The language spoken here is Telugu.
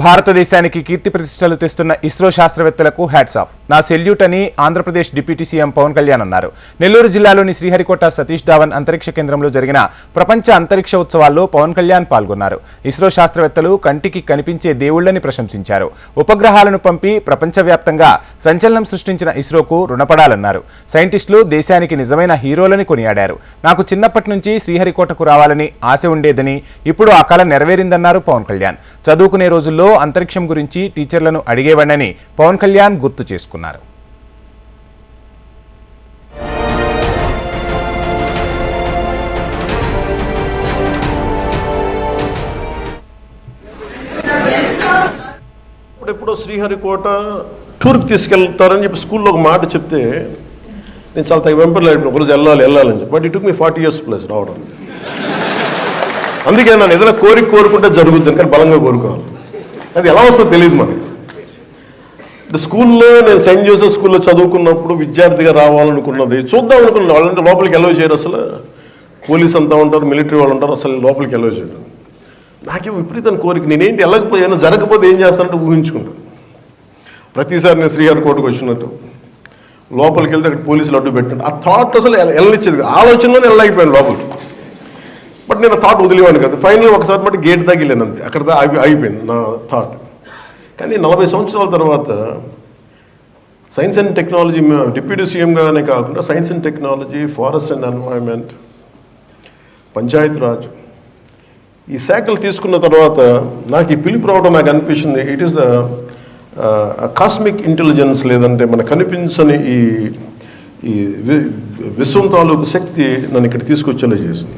భారతదేశానికి కీర్తి ప్రతిష్టలు తెస్తున్న ఇస్రో శాస్త్రవేత్తలకు హ్యాట్స్ ఆఫ్ నా సెల్యూట్ అని ఆంధ్రప్రదేశ్ డిప్యూటీ సీఎం పవన్ కళ్యాణ్ అన్నారు. నెల్లూరు జిల్లాలోని శ్రీహరికోట సతీష్ ధావన్ అంతరిక్ష కేంద్రంలో జరిగిన ప్రపంచ అంతరిక్ష ఉత్సవాల్లో పవన్ కళ్యాణ్ పాల్గొన్నారు. ఇస్రో శాస్త్రవేత్తలు కంటికి కనిపించే దేవుళ్ళని ప్రశంసించారు. ఉపగ్రహాలను పంపి ప్రపంచవ్యాప్తంగా సంచలనం సృష్టించిన ఇస్రోకు రుణపడాలన్నారు. సైంటిస్టులు దేశానికి నిజమైన హీరోలని కొనియాడారు. నాకు చిన్నప్పటి నుంచి శ్రీహరికోటకు రావాలని ఆశ ఉండేదని ఇప్పుడు ఆ కళ నెరవేరిందన్నారు పవన్ కళ్యాణ్. చదువుకునే రోజుల్లో అంతరిక్షం గురించి టీచర్లను అడిగేవాడని పవన్ కళ్యాణ్ గుర్తు చేసుకున్నారు. ఇప్పుడెప్పుడో శ్రీహరికోట టూర్కి తీసుకెళ్తారని చెప్పి స్కూల్లో ఒక మాట చెప్తే నేను చాలా తగ్గ అయిపోయిన ఒకరోజు వెళ్ళాలి వెళ్ళాలని చెప్పి. బట్ ఇటు మీ ఫార్టీ ఇయర్స్ ప్లస్ రావడం. అందుకే నన్ను ఏదైనా కోరిక కోరుకుంటే జరుగుతుంది కానీ బలంగా కోరుకోవాలి. అది ఎలా వస్తుందో తెలియదు మనకి. ఇప్పుడు స్కూల్లో నేను సెయింట్ జోసెఫ్ స్కూల్లో చదువుకున్నప్పుడు విద్యార్థిగా రావాలనుకున్నది చూద్దాం అనుకున్నాను. వాళ్ళంటే లోపలికి ఎలవ్ చేయరు అసలు. పోలీస్ అంతా ఉంటారు మిలిటరీ వాళ్ళు ఉంటారు అసలు లోపలికి ఎలవ్ చేయరు. నాకే విపరీతం కోరిక. నేనేంటి వెళ్ళకపోతే జరగకపోతే ఏం చేస్తానంటే ఊహించుకుంటాను ప్రతిసారి నేను శ్రీహరికోటకు వచ్చినట్టు. లోపలికి వెళ్తే అక్కడ పోలీసులు అడ్డు పెట్టినట్టు. ఆ థాట్ అసలు వెళ్ళనిచ్చేది కాదు. ఆలోచనలోనే వెళ్ళలేకపోయాను లోపలికి. బట్ నేను థాట్ వదిలేవాను కదా. ఫైనల్ ఒకసారి మటు గేట్ దాకా వెళ్ళాను అంతే. అక్కడ అయిపోయింది నా థాట్ కానీ నలభై సంవత్సరాల తర్వాత సైన్స్ అండ్ టెక్నాలజీ డిప్యూటీ సీఎంగానే కాకుండా science and technology forest and environment panchayat raj. ఈ శాఖలు తీసుకున్న తర్వాత నాకు ఈ పిలుపు రావడం నాకు అనిపించింది. It is the cosmic intelligence లేదంటే మనకు కనిపించని ఈ ఈ విశ్వం తాలూకు శక్తి నన్ను ఇక్కడ తీసుకొచ్చేలా చేసింది.